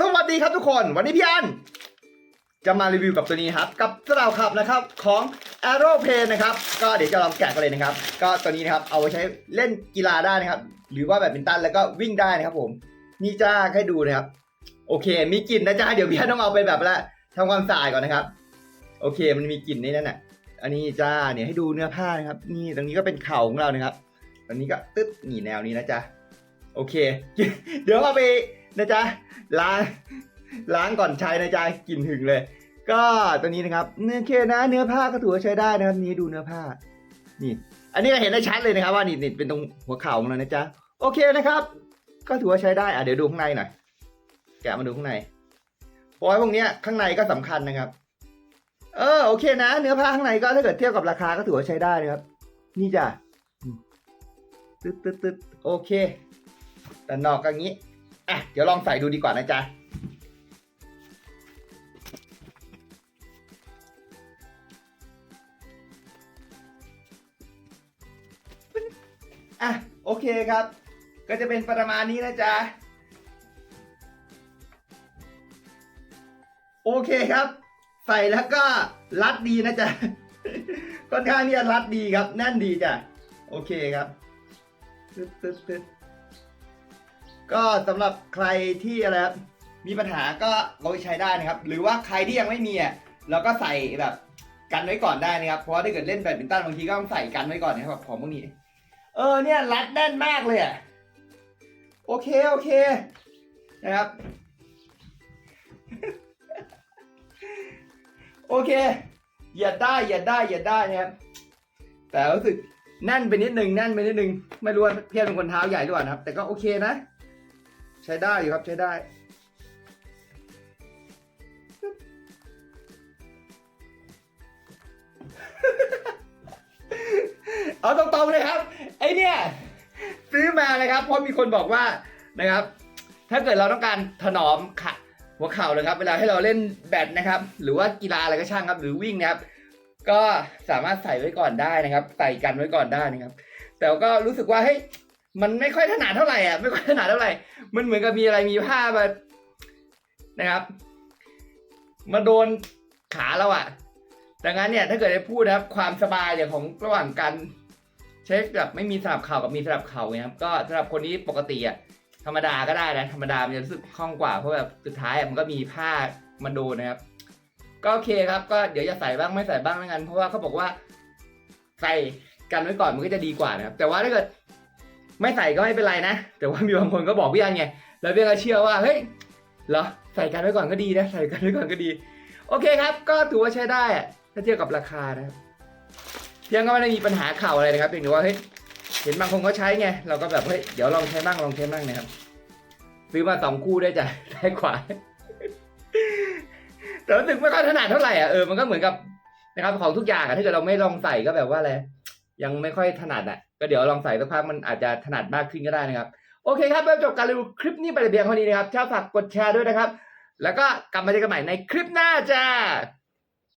สวัสดีครับทุกคน วันนี้พี่อันจะมารีวิวกับตัวนี้ครับ กับสราวขับนะครับของ a e r o p l a n นะครับ ก็เดี๋ยวจะลองแกะกันเลยนะครับ ก็ตัวนี้นะครับเอาไว้ใช้เล่นกีฬาได้นะครับ หรือว่าแบบมินตันแล้วก็วิ่งได้นะครับผม นี่จ้าให้ดูนะครับ โอเค มีกลิ่นนะจ้าเดี๋ยวพี่อันต้องเอาไปแบบละทำความสะอาดก่อนนะครับ โอเค มันมีกลิ่นในนั้นน่ะอันนี้จ้าเนี่ยให้ดูเนื้อผ้านะครับ นี่ตรงนี้ก็เป็นเข่าของเรานะครับตรงนี้ก็ตึ๊ดนี่แนวนี้นะจ๊ะโอเค เดี๋ยวเอาไป นะจ๊ะล้างล้างก่อนใช้นะจ๊ะกลิ่นหึงเลย ก็ตัวนี้นะครับเนื้อเคนะ เนื้อผ้าก็ถือว่าใช้ได้นะครับ นี่ดูเนื้อผ้า นี่ อันนี้ก็เห็นได้ชัดเลยนะครับ ว่านี่นี่เป็นตรงหัวเข่าของเรานะจ๊ะโอเคนะครับ ก็ถือว่าใช้ได้อะเดี๋ยวดูข้างในหน่อยแกะมาดูข้างในพราะว่าพวกเนี้ยข้างในก็สำคัญนะครับ เออโอเคนะ เนื้อผ้าข้างในก็ถ้าเกิดเทียบกับราคาก็ถือว่าใช้ได้นะครับ นี่จ้ะตึ๊ดตึ๊ดตึ๊ดโอเคแต่นอกก็งี้ อะเดี๋ยวลองใส่ดูดีกว่านะจ๊ะอะโอเคครับ ก็จะเป็นประมาณนี้นะจ๊ะ โอเคครับ ใส่แล้วก็รัดดีนะจ๊ะค่อนข้างที่จะรัดดีครับ แน่นดีจ้ะ โอเคครับตึ๊ดตึ๊ดตึ๊ด ก็สำหรับใครที่อะไรครับมีปัญหาก็เราไปใช้ได้นะครับ หรือว่าใครที่ยังไม่มีอะเราก็ใส่แบบกันไว้ก่อนได้นะครับ เพราะว่าถ้าเกิดเล่นแบดมินตันบางทีก็ต้องใส่กันไว้ก่อนนะครับของพวกนี้ เออเนี่ยรัดแน่นมากเลยอะโอเคโอเคนะครับ โอเคเหยียดได้เหยียดได้เหยียดได้นะครับแต่รู้สึกแน่นไปนิดนึงแน่นไปนิดนึงไม่รู้ว่าเพียรเป็นคนเท้าใหญ่หรือเปล่านะครับ แต่ก็โอเคนะ ใช้ได้อยู่ครับใช้ได้เอาตรงๆเลยครับ ไอเนี่ยซื้อมานะครับเพราะมีคนบอกว่านะครับ ถ้าเกิดเราต้องการถนอมขาหัวเข่าเลยครับ เวลาให้เราเล่นแบดนะครับ หรือว่ากีฬาอะไรก็ช่างครับ หรือวิ่งนะครับ ก็สามารถใส่ไว้ก่อนได้นะครับ ใส่กันไว้ก่อนได้นะครับ แต่ก็รู้สึกว่าเฮ้ยมันไม่ค่อยถนัดเท่าไหร่อะไม่ค่อยถนัดเท่าไหร่ มันเหมือนกับมีอะไรมีผ้ามานะครับ มาโดนขาเราอะดังนั้นเนี่ยถ้าเกิดได้พูดนะครับ ความสบายเนี่ยของระหว่างการเช็คแบบไม่มีสลับเข่ากับมีสลับเข่าเนี่ยครับก็สำหรับคนนี้ปกติอะธรรมดาก็ได้นะธรรมดามันจะรู้สึกคล่องกว่าเพราะแบบสุดท้ายมันก็มีผ้ามาโดนนะครับ ก็โอเคครับก็เดี๋ยวจะใส่บ้างไม่ใส่บ้างแล้วกัน เพราะว่าเขาบอกว่าใส่กันไว้ก่อนมันก็จะดีกว่านะครับ แต่ว่าถ้าเกิด ไม่ใส่ก็ไม่เป็นไรนะ แต่ว่ามีบางคนก็บอกพี่อันไง แล้วพี่อันก็เชื่อว่า เฮ้ย เหรอ ใส่กันไว้ก่อนก็ดีนะ ใส่กันไว้ก่อนก็ดี โอเคครับ ก็ถือว่าใช้ได้อะถ้าเทียบกับราคานะครับยังก็ไม่ได้มีปัญหาเข่าอะไรนะครับเพียงแต่ว่าเฮ้ย เห็นบางคนก็ใช้ไง เราก็แบบเฮ้ย เดี๋ยวลองใช้บ้างลองใช้บ้างนะครับ ซื้อมาสองคู่ได้จ้ะได้กว่า แต่รู้สึกไม่ค่อยถนัดเท่าไหร่อะ เออ มันก็เหมือนกับนะครับของทุกอย่างอะถ้าเกิดเราไม่ลองใส่ก็แบบว่าอะไร ยังไม่ค่อยถนัดอะก็เดี๋ยวลองใส่สักพักมันอาจจะถนัดมากขึ้นก็ได้นะครับ โอเคครับเราจบการรีวิวคลิปนี้ไปแต่เพียงเท่านี้นะครับชอบฝากกดแชร์ด้วยนะครับ แล้วก็กลับมาเจอกันใหม่ในคลิปหน้าจ้า